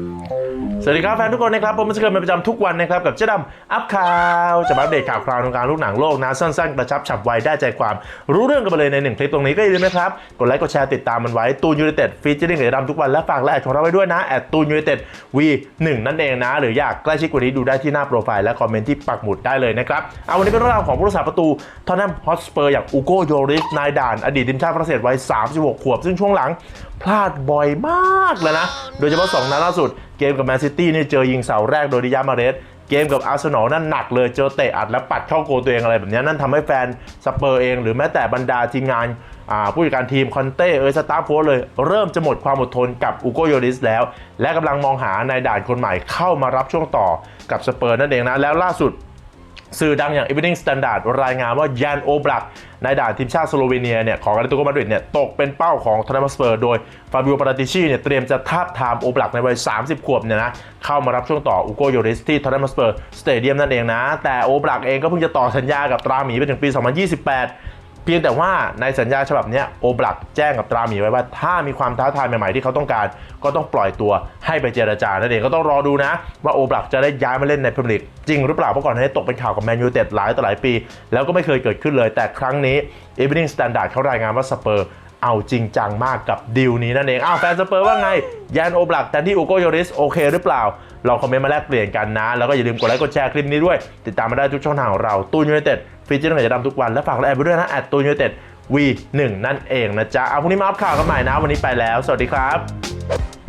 Música สวัสดีครับแฟนทุกคนนะครับผมมันจะเกิดเป็นประจำทุกวันนะครับกับเจ๊ดำอัพข่าวจะมาอัปเดตข่าวคราวในวงการลูกหนังโลกนะสั้นๆกระชับฉับไวได้ใจความรู้เรื่องกันไปเลยในหนึ่งคลิปตรงนี้ก็อย่าลืมนะครับกดไลค์กดแชร์ติดตามมันไว้ตูนยู i นเต็ดฟีเจอริ่งเจ๊ดำทุกวันและฝากและแอดของเราไว้ด้วยนะแอดตูนยู i นเต็ดวีหนึ่งนั่นเองนะ หรืออยากใกล้ชิดกว่านี้ดูได้ที่หน้าโปรไฟล์และคอมเมนต์ที่ปักหมุดได้เลยนะครับเอาวันนี้เป็นเรื่องราวของผู้รักษาประตูทอนแนมฮอตสเปอร์อย่างอูโกโยริสนายด่านอดีตทีมชาติฝรั่งเศสวัย36 ขวบ ซึ่งช่วงหลังพลาดบ่อยมากเลยนะ โดยเฉพาะ2นัดล่าสุด เกมกับแมนซิตี้นี่เจอยิงเสาแรกโดยดิยามาเรสเกมกับอาร์เซนอลนั่นหนักเลยเจอเตะอัดแล้วปัดเข้าโกตัวเองอะไรแบบนี้นั่นทำให้แฟนสเปอร์เอง หรือแม้แต่บรรดาทีมงานผู้จัดการทีมคอนเต้เออสตาร์โค้ชเลย เริ่มจะหมดความอดทนกับอูโกโยริสแล้ว และกำลังมองหานายด่านคนใหม่เข้ามารับช่วงต่อกับสเปอร์นั่นเองนะแล้วล่าสุด สื่อดังอย่าง Evening Standard รายงานว่ายานโอบลักในด่านทีมชาติสโลวีเนียเนี่ยของอาริโตโกมาดริดเนี่ยตกเป็นเป้าของทอนามัสเปอร์โดยฟาบิโอปาราติชีเนี่ยเตรียมจะทาบทามโอบลักในวัย 30 ขวบเนี่ยนะเข้ามารับช่วงต่ออุโกโยริสที่ทอนามัสเปอร์สเตเดียมนั่นเองนะ แต่โอบลักเองก็เพิ่งจะต่อสัญญากับตราหมีไปถึงปี 2028 พียงแต่ว่าในสัญญาฉบับนี้โอบลักแจ้งกับตราหมีไว้ว่า ถ้ามีความท้าทายใหม่ๆที่เขาต้องการ ก็ต้องปล่อยตัวให้ไปเจรจานั่นเองก็ต้องรอดูนะ ว่าโอบลักจะได้ย้ายมาเล่นในพรีเมียร์ลีกจริงหรือเปล่าเพราะก่อนหน้านี้ตกเป็นข่าวกับแมนยูเต็ดหลายต่อหลายปี แล้วก็ไม่เคยเกิดขึ้นเลย แต่ครั้งนี้เอเวอร์ดิงสแตนดาร์ดเขารายงานว่าสเปอร์ เอาจริงจังมากกับดีลนี้นั่นเอง อ้าวแฟนสเปอร์ว่าไง ยานโอบลักแทนที่อูโกโยริสโอเคหรือเปล่า ลองคอมเมนต์มาแลกเปลี่ยนกันนะ แล้วก็อย่าลืมกดไลค์กดแชร์คลิปนี้ด้วย ติดตามมาได้ทุกช่องทางของเรา ตูนยูไนเต็ดฟีเจอร์ไหนจะดำทุกวัน และฝากแอดไปด้วยนะแอดตูนยูไนเต็ดวีหนั่นเองนะจ๊ะ เอาพรุ่งนี้มาอัพข่าวกันใหม่นะ วันนี้ไปแล้ว สวัสดีครับ